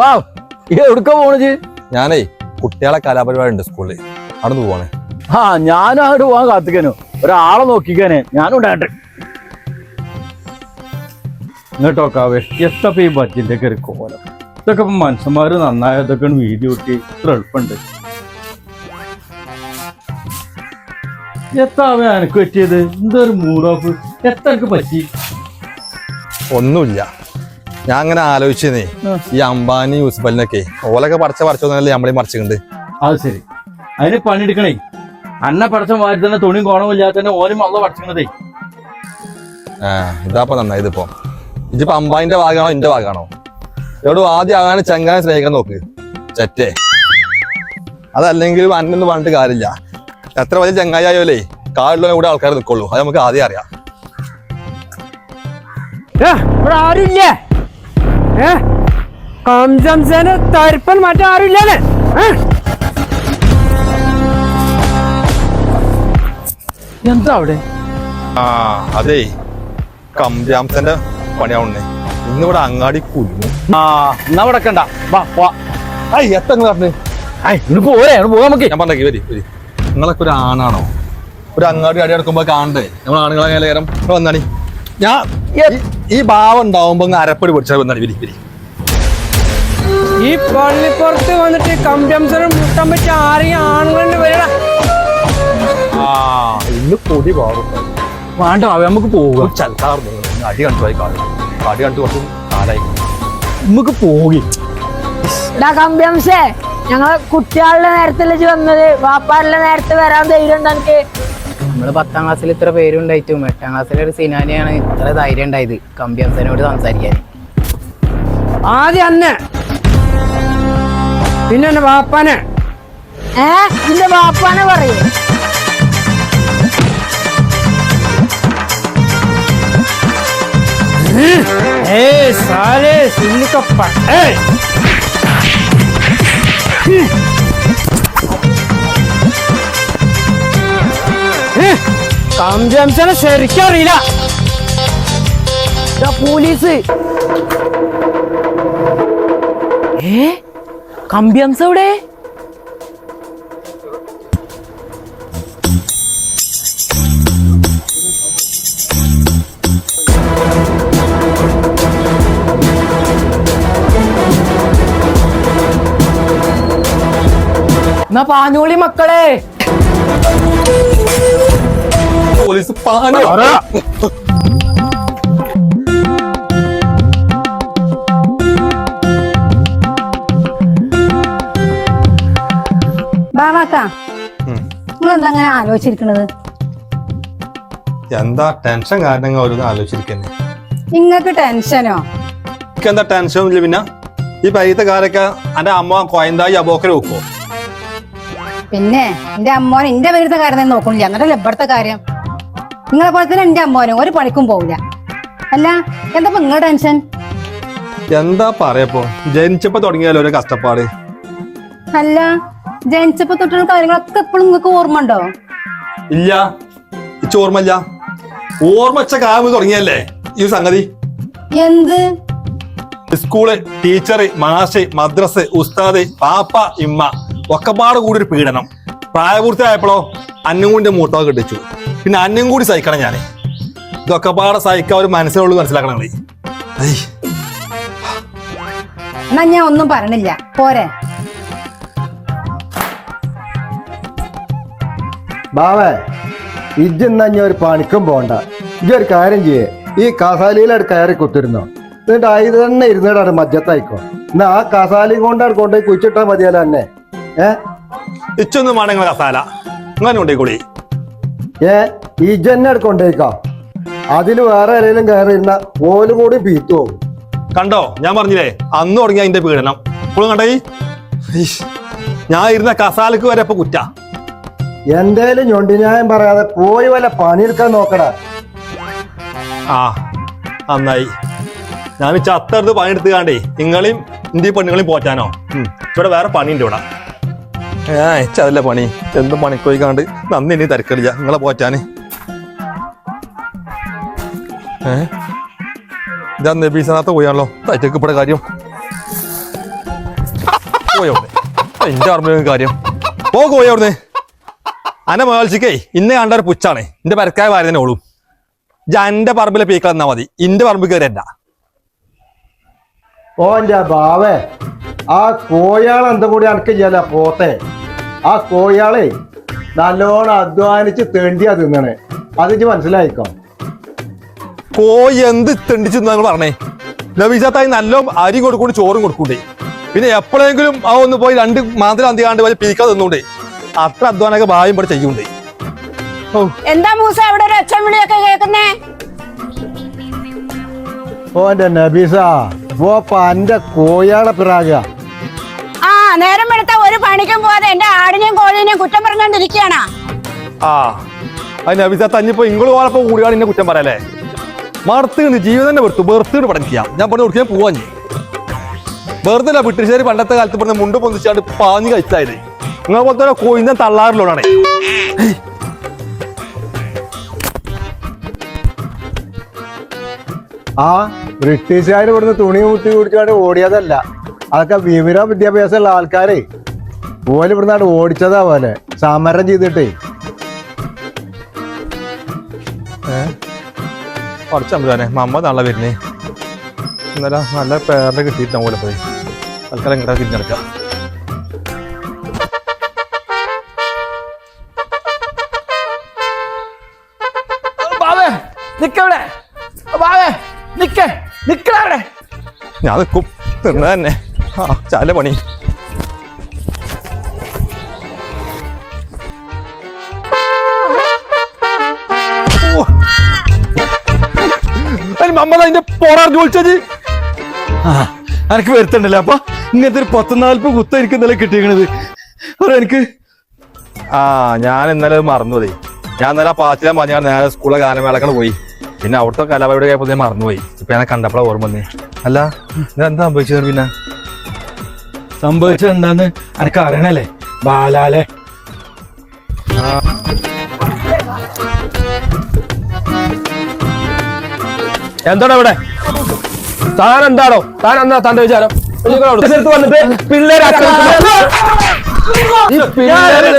ബാ എവിടുക്ക പോണത്? ഞാനേ കുട്ടികളെ കലാപരിപാടി ഉണ്ട് സ്കൂളിൽ അവിടെ പോവാണേ. ആ ഞാനും അങ്ങോട്ട് പോവാൻ കാത്തിക്കാനോ ഒരാളെ നോക്കിക്കാനെ ഞാനും ഉണ്ടായിട്ട് ഇങ്ങോട്ടോക്കാവേ എത്തപ്പ ഈ ബഡ്ജിന്റെ ഒക്കെ ഒരു കോലം. ഇതൊക്കെ ഇപ്പൊ മനുഷ്യന്മാര് നന്നായ ഇതൊക്കെ വീതി കൂട്ടി ഇത്ര എളുപ്പമുണ്ട്. എത്താവേ എനക്ക് പറ്റിയത്? എന്തൊരു മൂഡ് ഓഫ് എത്ര എനിക്ക് പറ്റി? ഒന്നുമില്ല. ഞാൻ അങ്ങനെ ആലോചിച്ചേ. ഈ അംബാനി യൂസുഫലിനൊക്കെ ഓലൊക്കെ പറിച്ച പറിച്ചോന്നല്ലേ നമ്മളീ മറിച്ചിട്ടുണ്ട് അത് ശരി. അതിന് പണിയെടുക്കണേ. അന്ന പടച്ച മാതിരി തന്നെ തുണിയും കോണവും ഇല്ലാതെ തന്നെ വള്ള പഠിച്ചണതേ ആ ഇതാപ്പൊ നന്നായി ഇതിപ്പോ ഇതിപ്പോ അംബാനിന്റെ ഭാഗമാണോ എന്റെ ഭാഗമാണോ? എവിടെ ആദ്യം ആകാണ് ചങ്ങാനെ സ്നേഹിക്കാൻ നോക്ക്. ചെറ്റേ. അതല്ലെങ്കിൽ അന്നൊന്നും പറഞ്ഞിട്ട് കാര്യമില്ല. എത്ര വലിയ ചങ്ങായി ആയോലേ കാടുള്ള കൂടെ ആൾക്കാർ നിൽക്കുള്ളൂ അത് നമുക്ക് ആദ്യം അറിയാം. ഏ, ഇവിടെ ആരുമില്ലേ. ഏ കംസംസന് തരിപ്പൻ മറ്റാരുമില്ലേ എന്താ അവിടെ? ആ അതെ. കംജാംസന്റെ പണിയാവുന്നേ ഇന്നിവിടെ അങ്ങാടി കുരുങ്ങു ആ എന്നാ ഇവിടെ കണ്ട വാ വാ. ഐ എത്ര പറഞ്ഞു ഐ ഇന്ന് പോരെ ഇന്ന് പോകാൻ നമുക്ക്. ഞാൻ പറഞ്ഞേ വരി വരി. നിങ്ങളൊക്കെ ഒരു ആണാണോ? ഒരു അങ്ങാടി അടി അടക്കുമ്പോ കാണണ്ടേ? നമ്മൾ ആണുങ്ങളെ നേരം വന്നാണി. ഞാൻ ഈ- ഭാവം ഉണ്ടാവുമ്പോ അരപ്പൊടി പിടിച്ചാൽ വിരി വിരി വരി ഈ പള്ളിപ്പുറത്ത് വന്നിട്ട് കമ്പ്യംസറും മുട്ടം വെച്ച് ആരെയും ആണുങ്ങളുടെ വരണ ആ ഇന്ന് പൊടി പാറും വേണ്ട അവ നമുക്ക് പോവുക. ചലക്കാറുണ്ട് അടി കണ്ടു പോയി കാണും. അടി കണ്ടു കുറച്ച് കാലായി നമുക്ക് പോകി കമ്പ്യംസേ ഞങ്ങളെ കുട്ടികളുടെ നേരത്തിൽ വന്നത്? വാപ്പാരുടെ നേരത്തെ വരാൻ ധൈര്യം ഉണ്ട് എനിക്ക് നമ്മൾ പത്താം ക്ലാസ്സിൽ ഇത്ര പേരുണ്ടായിട്ടും എട്ടാം ക്ലാസ്സിലെ ഒരു സിനാനിയാണ് ഇത്ര ധൈര്യം ഉണ്ടായത്. കമ്പ്യംസനോട് സംസാരിക്കാൻ. ആദ്യം അന്നെ. പിന്നെ എന്റെ വാപ്പാനെ. ഏ? നിന്റെ വാപ്പാനെ പറയൂ. ഏ സാലേ സിന്നിക്കപ്പ ഏ. കംസനെ ശരിക്കും അറിയില്ല. പോലീസ്. ഏ? കമ്പ്യംസ എവിടെ? എന്നാ പാഞ്ഞോളി മക്കളെ. പോലീസ് പാനോ? ബാബാക്ക എന്താ അങ്ങനെ ആലോചിച്ചിരിക്കണത്? എന്താ ടെൻഷൻ കാരണം ഓരോന്ന് ആലോചിച്ചിരിക്കുന്നേ? നിങ്ങക്ക് ടെൻഷനോ എന്താ ടെൻഷൻ ഇല്ല പിന്നെ. ഈ പൈത്ത കാലൊക്കെ എന്റെ അമ്മ കോയന്തായി അബോക്കര വെക്കോ പിന്നെ എന്റെ അമ്മോനെ എന്റെ പേരുത്തെ കാര്യം നോക്കുന്നില്ല. നോക്കണില്ല എന്നിട്ടല്ലേ ഇവിടുത്തെ കാര്യം? നിങ്ങളെ പോലെ തന്നെ എന്റെ അമ്മോനും ഒരു പണിക്കും പോവില്ല. അല്ല എന്താ നിങ്ങളുടെ ടെൻഷൻ? എന്താ പറയപ്പോ? ജനിച്ചപ്പോ തുടങ്ങിയാലോ ഒരു കഷ്ടപ്പാട്. അല്ല ജനിച്ചപ്പോ തൊട്ടുള്ള കാര്യങ്ങളൊക്കെ എപ്പോഴും നിങ്ങൾക്ക് ഓർമ്മ ഉണ്ടോ? ഇല്ല ഇച്ച ഓർമ്മല്ല ഓർമ്മ വെച്ച കാലം തുടങ്ങിയല്ലേ? ഈ സംഗതി. എന്ത്? സ്കൂൾ ടീച്ചർ മാഷ് മദ്രസ് ഉസ്താദ് പാപ്പ ഇമ്മ ഒക്കെപ്പാട് കൂടി ഒരു പീഡനം. പ്രായപൂർത്തിയായപ്പോഴോ അന്നുകൂടിന്റെ കൂടി മൂട്ടോ കെട്ടിച്ചു. പിന്നെ അന്നും കൂടി സഹിക്കണം ഞാൻ ഇതൊക്കെ പാടെ സഹിക്കാൻ ഒരു മനസ്സിലുള്ളൂ മനസ്സിലാക്കണം എന്നാ ഞാൻ ഒന്നും പറഞ്ഞില്ല. പോരെ. ബാവേ ഇജ്ജെന്നാ ഞാൻ ഒരു പണിക്കും പോണ്ട. ഇജ്ജൊരു കാര്യം ചെയ്യേ. ഈ കസാലയിലവിടെ കയറി കുത്തിരുന്നോ. എന്നിട്ട് ഇത് തന്നെ ഇരുന്നിടാണ് മജ്ജത്തായിക്കോ. എന്നാ ആ കസാലി കൊണ്ടാണ് കൊണ്ടുപോയി കുഴിച്ചിട്ടാ മതിയല്ലോ എന്നെ. ഏ? ഇച്ചൊന്നും വേണമെങ്കിൽ കസാല. അങ്ങനെ കൊണ്ടേക്കൂടി ഏ? ഇജ്ജന്നെ ജന്നെ കൊണ്ടുപോയിക്കോ അതിൽ വേറെ ആരെങ്കിലും കയറി ഇരുന്ന ഓലും കൂടി പീത്തു പോകും കണ്ടോ? ഞാൻ പറഞ്ഞില്ലേ അന്ന് തുടങ്ങിയ അതിന്റെ പീഡനം. ഇപ്പോഴും കണ്ടേ ഞാൻ ഇരുന്ന കസാലക്ക് വരെ ഇപ്പൊ കുറ്റ. എന്തേലും ഞൊണ്ടിന്യായം പറയാതെ പോയി വല്ല പണിയെടുക്കാൻ നോക്കടാ. ആ നന്നായി. ഞാൻ ചത്തടുത്ത് പണിയെടുത്ത് കാണ്ടേ നിങ്ങളെയും ഇന്ത്യ പെണ്ണുങ്ങളെയും പോറ്റാനോ? ഉം, ഇവിടെ വേറെ പണി പണിയുണ്ട് ഇവിടെ. ഏ അതല്ല പണി. എന്തും പണിക്കോയി കാണ്ട് നന്ദി ഇനി തിരക്കടില്ല. നിങ്ങളെ പോറ്റാന്. ഏ? ഇതാ നബീസനാത്ത പോയാണല്ലോ. തറ്റക്ക് ഇവിടെ കാര്യം. പോയോ? എന്റെ ഓർമ്മ കാര്യം. പോ പോയോ അവിടുന്ന് അന്നെ മേൾച്ചിക്കേ ഇന്ന് കണ്ട ഒരു പുച്ചാണ്. എന്റെ പരക്കായ വാരി തന്നെ ഓളും എന്റെ പറമ്പിലെ പീക്കൾ എന്നാ മതി. ഇന്റെ പറമ്പ് കയറിയല്ല ഓന്റെ ബാവേ ആ കോയാളെ എന്താ കൂടി അനക്ക് ചെയ്യല പോത്തെ. ആ കോയാളെ നല്ലോണം അധ്വാനിച്ച് തേണ്ടിയാ തിന്നണേ. അത് ഇജ്ജ് മനസ്സിലായിക്കോ? കോയി എന്ത് തെണ്ടിച്ചു നിങ്ങൾ പറഞ്ഞേ. നബീസത്തായി നല്ല അരി കൊടുക്കൂടി ചോറും കൊടുക്കൂണ്ടേ പിന്നെ എപ്പോഴെങ്കിലും ആ ഒന്ന് പോയി രണ്ട് മാതിരി അന്തിയാണ്ട് പോയി പീക്ക തിന്നൂണ്ടേ അത്ര അധ്വാനൊക്കെ ഭായം ഇവിടെ ചെയ്യൂണ്ടേ ഓ. എന്താ മൂസ അവിടെ ഒരു അച്ഛൻ വിളിയൊക്കെ കേൾക്കുന്നേ? ഓന്റെ നബീസ ഓ അന്റെ കോയാളെ പിറാക ആ നേരം വെളുത്ത ഒരു പണിക്കും പോവാതെ എന്റെ ആടിനെയും കോഴിനെയും കുറ്റം പറഞ്ഞോണ്ടിരിക്കാണ് ആ. അത് നബീസ തന്നിപ്പോ ഇങ്ങൾ പോലപ്പോ കൂടിയാണ് എന്നെ കുറ്റം പറയല്ലേ? മറുത്ത് ജീവിതം തന്നെ വെറുത്തു. വെറുതെ പഠിക്കാം ഞാൻ പറഞ്ഞു കൊടുക്കാൻ പോവാൻ വെറുതെ അല്ല ബ്രിട്ടീഷുകാർ പണ്ടത്തെ കാലത്ത് പറഞ്ഞ മുണ്ട് പൊന്നിച്ചാണ്ട് പാഞ്ഞ് കഴിച്ചായത് നിങ്ങളെ പോലത്തെ കോയിന്നെ തള്ളാറില്ലോണേ ആ ബ്രിട്ടീഷുകാർ ഇവിടുന്ന് തുണി മുത്തി കുടിച്ചാണ്ട് ഓടിയതല്ല. അതൊക്കെ വിവര വിദ്യാഭ്യാസമുള്ള ആൾക്കാരെ. ഓൽ ഇവിടുന്നാണ് ഓടിച്ചതാ പോലെ. സമരം ചെയ്തിട്ടേ. പഠിച്ചമ്പുരാനെ മമ്മ നാളെ വരുന്നേ. ഇന്നലെ നല്ല പേരുടെ കിട്ടിയിട്ട് പോലെ പോയി തൽക്കാലം ഇങ്ങോട്ട് തിരിഞ്ഞെടുക്കാം നിക്കവിടെ. നിക്ക ഞാൻ നിൽക്കും തിന്ന തന്നെ ആ ചാല പണി. അതിന് മമ്മ അതിന്റെ പോറാർ ചോദിച്ചത് ആ എനിക്ക് വരുത്തണ്ടല്ലേ അപ്പൊ? ഇങ്ങനത്തെ ഒരു പത്ത് നാല്പത് കുത്ത എനിക്ക് ഇന്നലെ കിട്ടിയിരിക്കണത്. അപ്പൊ എനിക്ക്. ആ ഞാൻ ഇന്നലെ മറന്നുപോയി. ഞാൻ ഇന്നലെ പാച്ചിലാൻ പറഞ്ഞ നേരെ സ്കൂളിലെ ഗാനമേളക്കാണ് പോയി. പിന്നെ അവിടുത്തെ കലാപരിപാടി കഴിയപ്പോൾ ഞാൻ മറന്നുപോയി. ഇപ്പൊ ഞാൻ കണ്ടപ്പോഴാണ് ഓർമ്മ വന്നേ. അല്ല ഇതെന്താ സംഭവിച്ചത് പിന്നെ? സംഭവിച്ചത് എന്താന്ന് എനിക്ക് അറിയണല്ലേ? ബാലാലെ. എന്താണോ ഇവിടെ താൻ എന്താണോ താൻ എന്താ തന്റെ വിചാരം വന്നിട്ട് പിള്ളേരെ? ഈ പിള്ളേരെ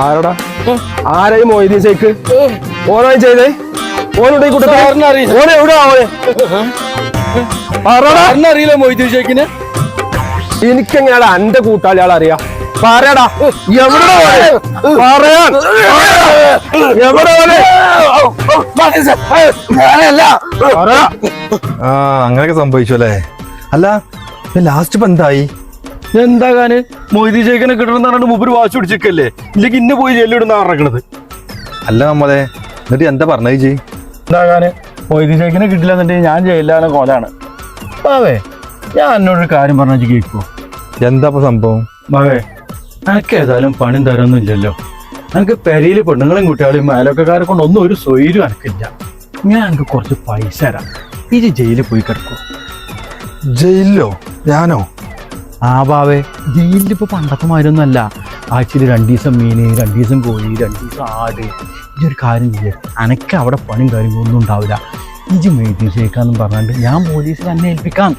ആരോട് ആരെയും മൊയ്തീൻ ശേഖ് ഓനായി ചെയ്തേ ഓനുണ്ട് ഈ കൂട്ടത്തിൽ ഓനെ എവിടെ ഓനെ പറടാ അറിയില്ല മൊയ്തു ഷേക്കിന് എനിക്കെങ്ങനെയാടാ എന്റെ കൂട്ടാളിയാൾ അറിയാം പറയടാ എവിടെ? പറയാൻ എവിടെ അങ്ങനെയൊക്കെ സംഭവിച്ചു അല്ലേ അല്ല ലാസ്റ്റ് ഇപ്പൊ എന്തായി എന്താകാന് മൊയ്തി ഷേക്കിനെ കിട്ടണമെന്ന് പറഞ്ഞിട്ട് മുമ്പ് വാശി പിടിച്ചിരിക്കല്ലേ? ഇല്ലെങ്കിൽ ഇന്ന് പോയി ജയിലിടുന്ന പറഞ്ഞത് അല്ല നമ്മളെ എന്നിട്ട് എന്താ പറഞ്ഞത് ജി എന്താകാന് മൊയ്തി ചേക്കനെ കിട്ടില്ല എന്നുണ്ടെങ്കിൽ ഞാൻ ജയിലിലാണ് കോലാണ് ബാവേ ഞാൻ എന്നോടൊരു കാര്യം പറഞ്ഞു കേൾക്കോ എന്താ ഇപ്പൊ സംഭവം? മകേ എനിക്ക് ഏതായാലും പണി തരൊന്നും ഇല്ലല്ലോ. എനിക്ക് പെരയിൽ പെണ്ണുങ്ങളും കുട്ടികളെയും അയലൊക്കെക്കാരെ കൊണ്ട് ഒന്നും ഒരു സ്വൈര്യം എനിക്കില്ല ഞാൻ എനിക്ക് കുറച്ച് പൈസ തരാം. ഇത് ജയിലിൽ പോയി കിടക്കും. ജയിലിലോ? ഞാനോ? ആ ബാവേ ജയിലിൽ ഇപ്പൊ പണ്ടത്തെ മാതിരൊന്നുമല്ല ആഴ്ചയിൽ രണ്ട് ദിവസം മീന് രണ്ട് ദിവസം കോഴി രണ്ട് ദിവസം ആട്. ഈ ഒരു കാര്യം ചെയ്യുക അനക്ക് അവിടെ പണിയും കാര്യങ്ങളൊന്നും ഉണ്ടാവില്ല. ഇജ് മെയ്തി ഷേക്കാന്നും പറഞ്ഞിട്ട് ഞാൻ പോലീസിൽ തന്നെ ഏൽപ്പിക്കാം.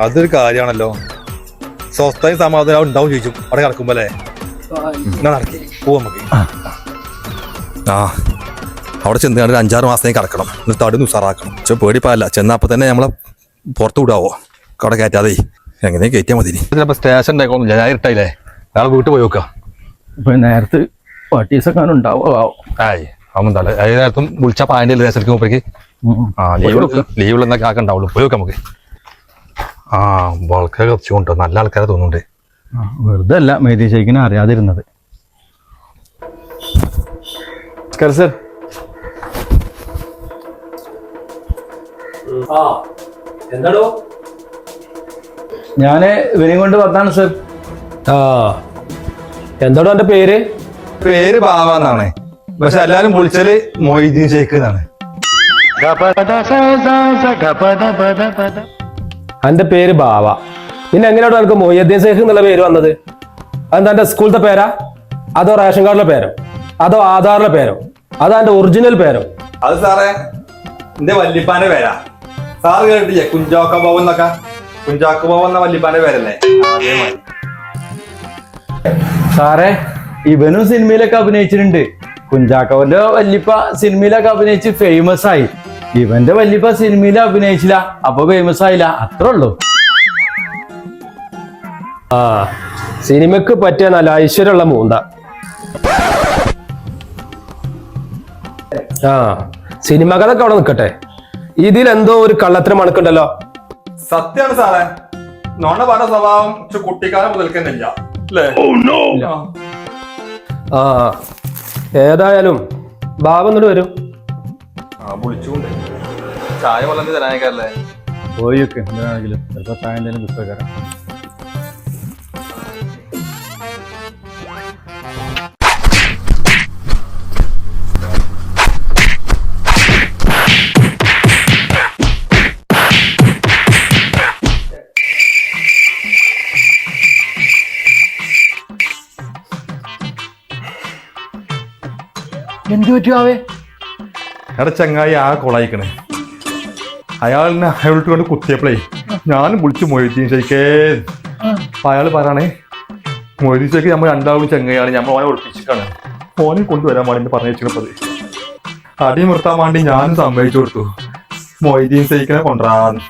അതൊരു കാര്യമാണല്ലോ. സ്വസ്ഥയും സമാധാനം ഉണ്ടാവും ചോദിച്ചു. അവിടെ കിടക്കുമ്പോ അല്ലേ? നടക്കി. പോവാ നമുക്ക്. ആ. അവിടെ ചെന്ന് കണ്ട് ഒരു അഞ്ചാറ് മാസത്തേക്ക് കിടക്കണം. എന്നിട്ട് തടുന്ന് ഉസാറാക്കണം. പക്ഷെ പേടിപ്പാല്ല ചെന്നപ്പോ തന്നെ നമ്മളെ പുറത്തു വിടാവോ? അവിടെ കയറ്റാതെ. എങ്ങനെ കയറ്റിയാൽ മതി ചിലപ്പോൾ സ്റ്റേഷൻ ഉണ്ടായിക്കോ ഞാൻ ഇട്ടായില്ലേ നാളെ വീട്ടിൽ പോയി നോക്കാം. ഇപ്പൊ നേരത്തെ പാർട്ടീസൊക്കെ ഉണ്ടാവും ആയി. തല ഏത് നേരത്തും വിളിച്ച പാന്റെ ദേശത്തേക്ക് മുമ്പേക്ക് ആ ലീവ് ലീവുള്ള എന്നൊക്കെ ആക്കെ ഉണ്ടാവുള്ളൂ. പോയി നോക്കാം നമുക്ക്. ആ ബൾക്കൊക്കെ കുറച്ചുകൊണ്ടോ നല്ല ആൾക്കാരെ തോന്നുന്നുണ്ട്. വെറുതെ അല്ല മെയ്തി ഷേക്കിനെ അറിയാതിരുന്നത്. നമസ്കാരം സർ ഞാൻ ഇവനെയും കൊണ്ട് വന്നാണ് സർ. ആ. എന്താണോ എന്റെ പേര്? പേര് ബാവ എന്നാണ്. പക്ഷെ എല്ലാരും വിളിച്ചാൽ മൊയ്തീൻ ഷേഖ് എന്നാണ്. എന്റെ പേര് ബാവ. പിന്നെ എങ്ങനെയാണ് എനിക്ക് മൊയ്യദ്ദീൻ സേഖ് എന്നുള്ള പേര് വന്നത്? അതെന്താ എന്റെ സ്കൂളത്തെ പേരാ? അതോ റേഷൻ കാർഡിലെ പേരോ? അതോ ആധാറിലെ പേരോ? അതോ എന്റെ ഒറിജിനൽ പേരോ? അത് സാറേ എന്റെ വല്യപ്പാന്റെ പേരാ. സാറ് കേട്ടില്ലേ കുഞ്ചോക്ക ബാബു എന്നൊക്കെ? കുഞ്ചാക്ക ബാബു എന്ന പേരല്ലേ? സാറേ ഇവനും സിനിമയിലൊക്കെ അഭിനയിച്ചിട്ടുണ്ട്. കുഞ്ചാക്കവന്റെ വല്യപ്പ സിനിമയിലൊക്കെ അഭിനയിച്ച് ഫേമസ് ആയി. ഇവന്റെ വല്യപ്പ സിനിമയിൽ അഭിനയിച്ചില്ല അപ്പൊ ഫേമസ് ആയില്ല അത്രേ ഉള്ളൂ. ആ സിനിമക്ക് പറ്റിയ നല്ല ഐശ്വര്യമുള്ള മൂന്ത. ആ സിനിമ കഥക്ക് അവിടെ നിൽക്കട്ടെ. ഇതിൽ എന്തോ ഒരു കള്ളത്തരം മണക്കുണ്ടല്ലോ സത്യാണ് സാറേ. നോണ പറഞ്ഞ സ്വഭാവം കുട്ടിക്കാലം മുതൽക്കുന്നില്ല അല്ലേ? ആ. ഏതായാലും ബാബന്നോട് എന്നിട്ട് വരും. ആ വിളിച്ചുകൊണ്ട്. ചായ വളർന്ന് തരാനേക്കാരല്ലേ പോയി എന്താണെങ്കിലും. ചിലപ്പോ താഴെ എന്തെങ്കിലും പുസ്തകം എന്ത് പറ്റുമാവേ എടാ ചങ്ങായി ആ കൊളായിക്കണേ. അയാളിനെ അയാളോട്ട് കൊണ്ട് കുത്തിയപ്പോഴേ ഞാനും വിളിച്ചു മൊയ്തീൻ ശരിക്കേ അപ്പൊ അയാൾ പറയണേ മൊയ്തീൻ നമ്മൾ രണ്ടാളും ചങ്ങയാണ് നമ്മൾ ഓനെ ഒളിപ്പിച്ചിട്ടാണ്. ഓനെ കൊണ്ടുവരാൻ വേണ്ടി പറഞ്ഞു അടി നിർത്താൻ വേണ്ടി ഞാനും സമ്മതിച്ചു കൊടുത്തു. മൊയ്തീൻ ശരിക്കനെ കൊണ്ടുവരാൻ.